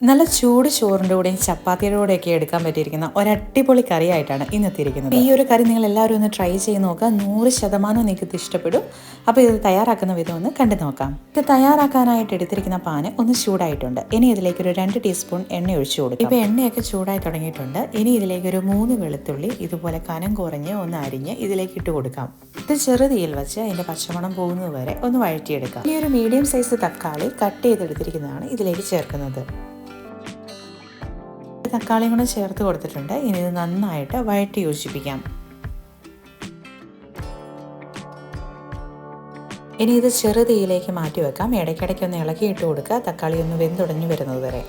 നല്ല ചൂട് ചോറിന്റെ കൂടെയും ചപ്പാത്തിയുടെ കൂടെയൊക്കെ എടുക്കാൻ പറ്റിയിരിക്കുന്ന ഒരു അടിപൊളി ഇന്ന് എത്തിയിരിക്കുന്നത് ഈ ഒരു കറി നിങ്ങൾ എല്ലാവരും ഒന്ന് ട്രൈ ചെയ്ത് നോക്കുക. നൂറ് ശതമാനം നിങ്ങൾക്ക് ഇത് ഇഷ്ടപ്പെടും. അപ്പോൾ ഇത് തയ്യാറാക്കുന്ന വിധം ഒന്ന് കണ്ടു നോക്കാം. ഇത് തയ്യാറാക്കാനായിട്ട് എടുത്തിരിക്കുന്ന പാന് ഒന്ന് ചൂടായിട്ടുണ്ട്. ഇനി ഇതിലേക്ക് ഒരു രണ്ട് ടീസ്പൂൺ എണ്ണ ഒഴിച്ചു കൊടുക്കും. ഇപ്പോൾ എണ്ണയൊക്കെ ചൂടായി തുടങ്ങിയിട്ടുണ്ട്. ഇനി ഇതിലേക്ക് ഒരു മൂന്ന് വെളുത്തുള്ളി ഇതുപോലെ കനം കുറഞ്ഞ് ഒന്ന് അരിഞ്ഞ് ഇതിലേക്ക് ഇട്ട് കൊടുക്കാം. ഇത് ചെറുതീയിൽ വെച്ച് അതിന്റെ പച്ചമണം പോകുന്നത് വരെ ഒന്ന് വഴറ്റിയെടുക്കാം. ഇനി ഒരു മീഡിയം സൈസ് തക്കാളി കട്ട് ചെയ്തെടുത്തിരിക്കുന്നതാണ് ഇതിലേക്ക് ചേർക്കുന്നത്. തക്കാളിയും കൂടെ ചേർത്ത് കൊടുത്തിട്ടുണ്ട്. ഇനി ഇത് നന്നായിട്ട് വഴറ്റി യോജിപ്പിക്കാം. ഇനി ഇത് ചെറു തീയിലേക്ക് മാറ്റി വെക്കാം. ഇടയ്ക്കിടയ്ക്ക് ഒന്ന് ഇളക്കി ഇട്ട് കൊടുക്കുക. തക്കാളി ഒന്ന് വെന്തുടഞ്ഞു വരുന്നത് വരെ.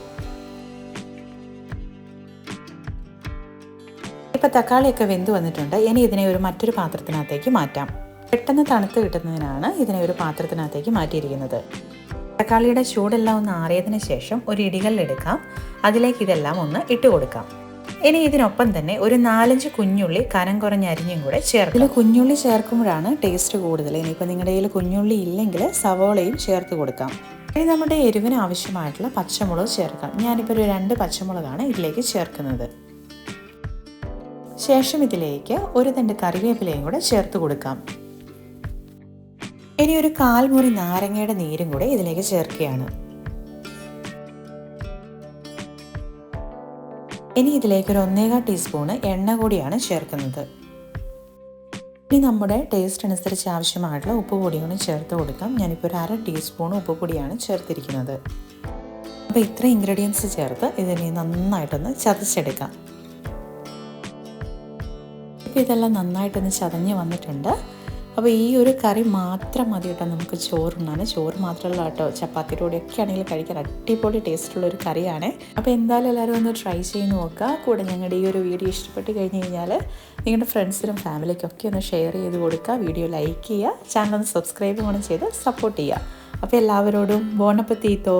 ഇപ്പം തക്കാളിയൊക്കെ വെന്ത് വന്നിട്ടുണ്ട്. ഇനി ഇതിനെ ഒരു മറ്റൊരു പാത്രത്തിനകത്തേക്ക് മാറ്റാം. പെട്ടെന്ന് തണുത്ത് കിട്ടുന്നതിനാണ് ഇതിനെ ഒരു പാത്രത്തിനകത്തേക്ക് മാറ്റിയിരിക്കുന്നത്. തക്കാളിയുടെ ചൂടെല്ലാം ഒന്ന് ആറിയതിന് ശേഷം ഒരു ഇടികളിലെടുക്കാം അതിലേക്ക് ഇതെല്ലാം ഒന്ന് ഇട്ട് കൊടുക്കാം. ഇനി ഇതിനൊപ്പം തന്നെ ഒരു നാലഞ്ച് കുഞ്ഞുള്ളി കനം കുറഞ്ഞ അരിഞ്ഞും കൂടെ ചേർക്കും. ഇതിൽ കുഞ്ഞുള്ളി ചേർക്കുമ്പോഴാണ് ടേസ്റ്റ് കൂടുതൽ. ഇനിയിപ്പോൾ നിങ്ങളുടെ കയ്യിൽ കുഞ്ഞുള്ളി ഇല്ലെങ്കിൽ സവോളയും ചേർത്ത് കൊടുക്കാം. ഇനി നമ്മുടെ എരിവിന് ആവശ്യമായിട്ടുള്ള പച്ചമുളക് ചേർക്കാം. ഞാനിപ്പോൾ ഒരു രണ്ട് പച്ചമുളകാണ് ഇതിലേക്ക് ചേർക്കുന്നത്. ശേഷം ഇതിലേക്ക് ഒരു തണ്ട് കറിവേപ്പിലയും കൂടെ ചേർത്ത് കൊടുക്കാം. ഇനി ഒരു കാൽമുറി നാരങ്ങയുടെ നീരും കൂടെ ഇതിലേക്ക് ചേർക്കുകയാണ്. ഇനി ഇതിലേക്ക് ഒരു ഒന്നേകാൽ ടീസ്പൂണ് എണ്ണ കൂടിയാണ് ചേർക്കുന്നത്. ഇനി നമ്മുടെ ടേസ്റ്റ് അനുസരിച്ച് ആവശ്യമായിട്ടുള്ള ഉപ്പ് പൊടി കൂടി ചേർത്ത് കൊടുക്കാം. ഞാനിപ്പോൾ ഒരു അര ടീസ്പൂൺ ഉപ്പ് പൊടിയാണ് ചേർത്തിരിക്കുന്നത്. അപ്പോൾ ഇത്ര ഇൻഗ്രീഡിയൻസ് ചേർത്ത് ഇതിനെ നന്നായിട്ടൊന്ന് ചതച്ചെടുക്കാം. ഇപ്പോൾ ഇതെല്ലാം നന്നായിട്ടൊന്ന് ചതഞ്ഞ് വന്നിട്ടുണ്ട്. അപ്പോൾ ഈ ഒരു കറി മാത്രം മതി കേട്ടോ. നമുക്ക് ചോറുണ്ണാൻ ചോറ് മാത്രമല്ല കേട്ടോ. ചപ്പാത്തിയുടെ കൂടെയൊക്കെ ആണെങ്കിൽ കഴിക്കാൻ അടിപൊളി ടേസ്റ്റുള്ള ഒരു കറിയാണ്. അപ്പോൾ എന്തായാലും എല്ലാവരും ഒന്ന് ട്രൈ ചെയ്ത് നോക്കുക. കൂടെ ഞങ്ങളുടെ ഈ ഒരു വീഡിയോ ഇഷ്ടപ്പെട്ട് കഴിഞ്ഞ് കഴിഞ്ഞാൽ നിങ്ങളുടെ ഫ്രണ്ട്സിനും ഫാമിലിക്കൊക്കെ ഒന്ന് ഷെയർ ചെയ്ത് കൊടുക്കുക. വീഡിയോ ലൈക്ക് ചെയ്യുക. ചാനൽ ഒന്ന് സബ്സ്ക്രൈബ് കൂടെ ചെയ്ത് സപ്പോർട്ട് ചെയ്യുക. അപ്പോൾ എല്ലാവരോടും ബോണപ്പത്തീത്തോ.